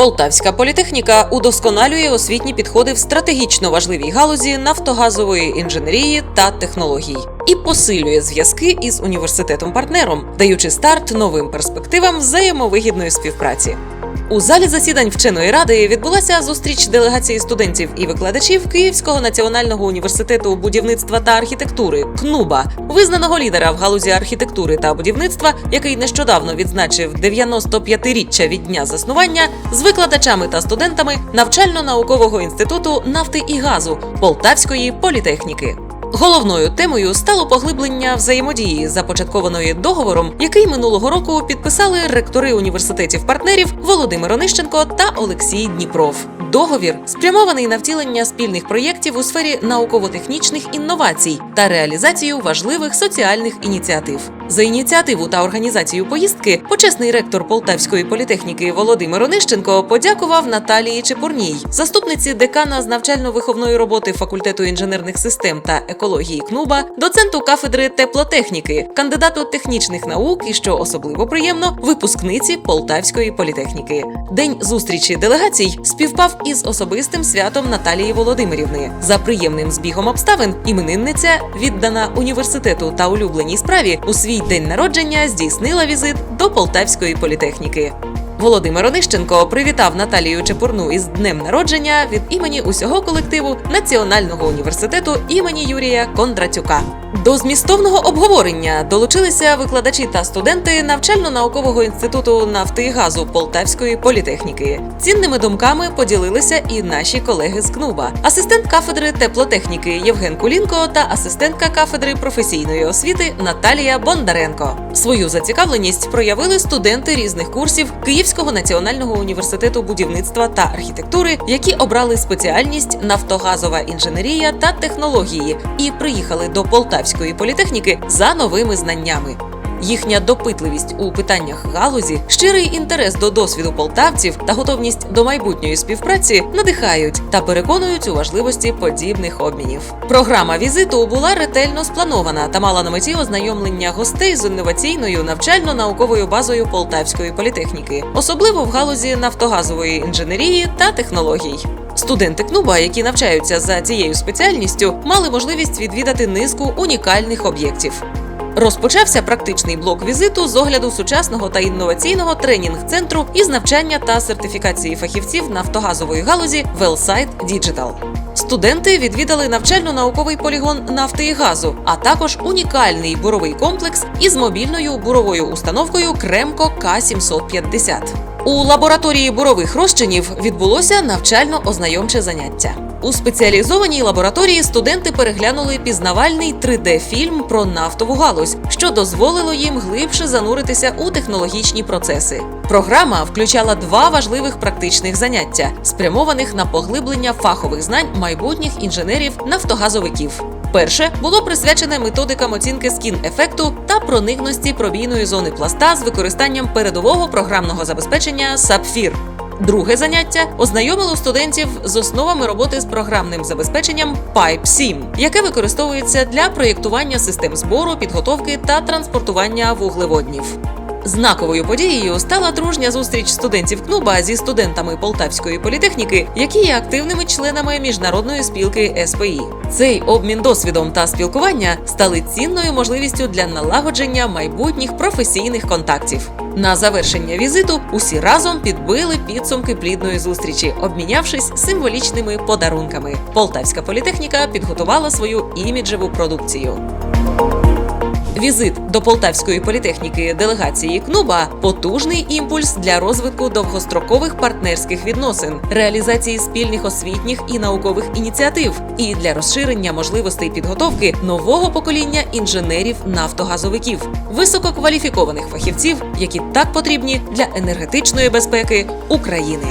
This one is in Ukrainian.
Полтавська політехніка удосконалює освітні підходи в стратегічно важливій галузі нафтогазової інженерії та технологій і посилює зв'язки із університетом-партнером, даючи старт новим перспективам взаємовигідної співпраці. У залі засідань вченої ради відбулася зустріч делегації студентів і викладачів Київського національного університету будівництва та архітектури КНУБА, визнаного лідера в галузі архітектури та будівництва, який нещодавно відзначив 95-річчя від дня заснування, з викладачами та студентами навчально-наукового інституту нафти і газу Полтавської політехніки. Головною темою стало поглиблення взаємодії, започаткованої договором, який минулого року підписали ректори університетів-партнерів Володимир Онищенко та Олексій Дніпров. Договір спрямований на втілення спільних проєктів у сфері науково-технічних інновацій та реалізацію важливих соціальних ініціатив. За ініціативу та організацію поїздки почесний ректор Полтавської політехніки Володимир Онищенко подякував Наталії Чепурній, заступниці декана з навчально-виховної роботи факультету інженерних систем та екології КНУБА, доценту кафедри теплотехніки, кандидату технічних наук і що особливо приємно, випускниці Полтавської політехніки. День зустрічі делегацій співпав із особистим святом Наталії Володимирівни. За приємним збігом обставин іменинниця, віддана університету та улюбленій справі, у свій день народження здійснила візит до Полтавської політехніки. Володимир Онищенко привітав Наталію Чепурну із днем народження від імені усього колективу Національного університету імені Юрія Кондратюка. До змістовного обговорення долучилися викладачі та студенти навчально-наукового інституту нафти і газу Полтавської політехніки. Цінними думками поділилися і наші колеги з КНУБА, асистент кафедри теплотехніки Євген Кулінко та асистентка кафедри професійної освіти Наталія Бондаренко. Свою зацікавленість проявили студенти різних курсів Київського національного університету будівництва та архітектури, які обрали спеціальність нафтогазова інженерія та технології і приїхали до Полтавської політехніки за новими знаннями. Їхня допитливість у питаннях галузі, щирий інтерес до досвіду полтавців та готовність до майбутньої співпраці надихають та переконують у важливості подібних обмінів. Програма візиту була ретельно спланована та мала на меті ознайомлення гостей з інноваційною навчально-науковою базою Полтавської політехніки, особливо в галузі нафтогазової інженерії та технологій. Студенти КНУБА, які навчаються за цією спеціальністю, мали можливість відвідати низку унікальних об'єктів. Розпочався практичний блок візиту з огляду сучасного та інноваційного тренінг-центру із навчання та сертифікації фахівців нафтогазової галузі Wellsite Digital. Студенти відвідали навчально-науковий полігон нафти і газу, а також унікальний буровий комплекс із мобільною буровою установкою Кремко К750. У лабораторії бурових розчинів відбулося навчально-ознайомче заняття. У спеціалізованій лабораторії студенти переглянули пізнавальний 3D-фільм про нафтову галузь, що дозволило їм глибше зануритися у технологічні процеси. Програма включала два важливих практичних заняття, спрямованих на поглиблення фахових знань майбутніх інженерів-нафтогазовиків. Перше було присвячене методикам оцінки скін-ефекту та проникності пробійної зони пласта з використанням передового програмного забезпечення Сапфір. Друге заняття ознайомило студентів з основами роботи з програмним забезпеченням Pipe 7, яке використовується для проєктування систем збору, підготовки та транспортування вуглеводнів. Знаковою подією стала дружня зустріч студентів КНУБА зі студентами Полтавської політехніки, які є активними членами міжнародної спілки СПІ. Цей обмін досвідом та спілкування стали цінною можливістю для налагодження майбутніх професійних контактів. На завершення візиту усі разом підбили підсумки плідної зустрічі, обмінявшись символічними подарунками. Полтавська політехніка підготувала свою іміджеву продукцію. Візит до Полтавської політехніки делегації КНУБА потужний імпульс для розвитку довгострокових партнерських відносин, реалізації спільних освітніх і наукових ініціатив і для розширення можливостей підготовки нового покоління інженерів-нафтогазовиків, висококваліфікованих фахівців, які так потрібні для енергетичної безпеки України.